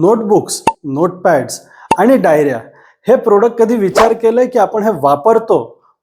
Notebooks नोटपॅड्स आणि डायऱ्या हे product कधी विचार केलं की आपण हे वापरतो?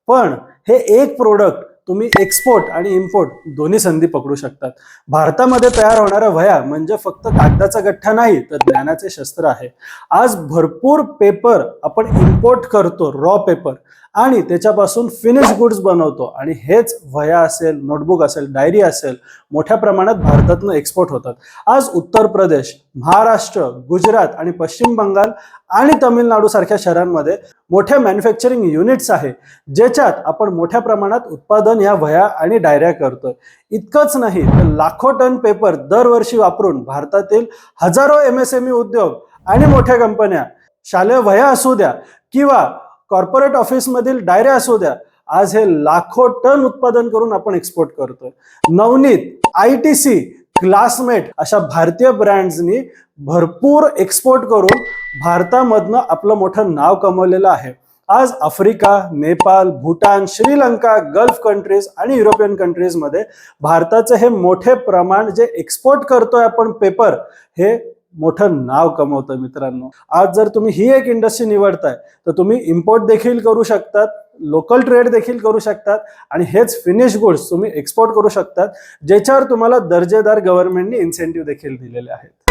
पण हे एक प्रोडक्ट तुम्ही एक्सपोर्ट आणि इम्पोर्ट दोन्ही संधी पकडू शकतात. भारतामध्ये तयार होणाऱ्या वह्या म्हणजे फक्त कागदाचा गठ्ठा नाही तर ज्ञानाचे शस्त्र आहे. आज भरपूर पेपर आपण इम्पोर्ट करतो रॉ पेपर आणि त्याच्यापासून फिनिश गुड्स बनवतो. आणि हेच वह्या असेल नोटबुक असेल डायरी असेल मोठ्या प्रमाणात भारतातनं एक्सपोर्ट होतात. आज उत्तर प्रदेश महाराष्ट्र गुजरात आणि पश्चिम बंगाल आणि तामिळनाडूसारख्या शहरांमध्ये मोठ्या मॅन्युफॅक्चरिंग युनिट्स आहे ज्याच्यात आपण मोठ्या प्रमाणात उत्पादन या वह्या आणि डायऱ्या करतोय. इतकंच नाही तर लाखो टन पेपर दरवर्षी वापरून भारतातील हजारो एम एस एम ई उद्योग आणि मोठ्या कंपन्या शालेय वह्या असू द्या किंवा कॉर्पोरेट ऑफिसमधील डायऱ्या असू द्या आज हे लाखो टन उत्पादन करून आपण एक्सपोर्ट करतोय. Navneet I T C classmate अशा भारतीय ब्रँड्सनी भरपूर एक्सपोर्ट करून भारतामधनं आपलं मोठं नाव कमवलेलं आहे. आज Africa Nepal Bhutan Sri Lanka gulf countries आणि युरोपियन कंट्रीजमध्ये भारताचं हे मोठे प्रमाण जे एक्सपोर्ट करतोय आपण पेपर हे मोठं नाव कमवतं मित्रांनो. आज जर तुम्ही ही एक इंडस्ट्री निवडताय तर तुम्ही इम्पोर्ट देखील करू शकतात. लोकल ट्रेड देखील करू शकतात आणि हेच फिनिश गुड्स तुम्ही एक्सपोर्ट करू शकतात ज्याच्यावर तुम्हाला दर्जेदार गव्हर्नमेंटनी इन्सेंटिव्ह देखील दिलेले आहेत.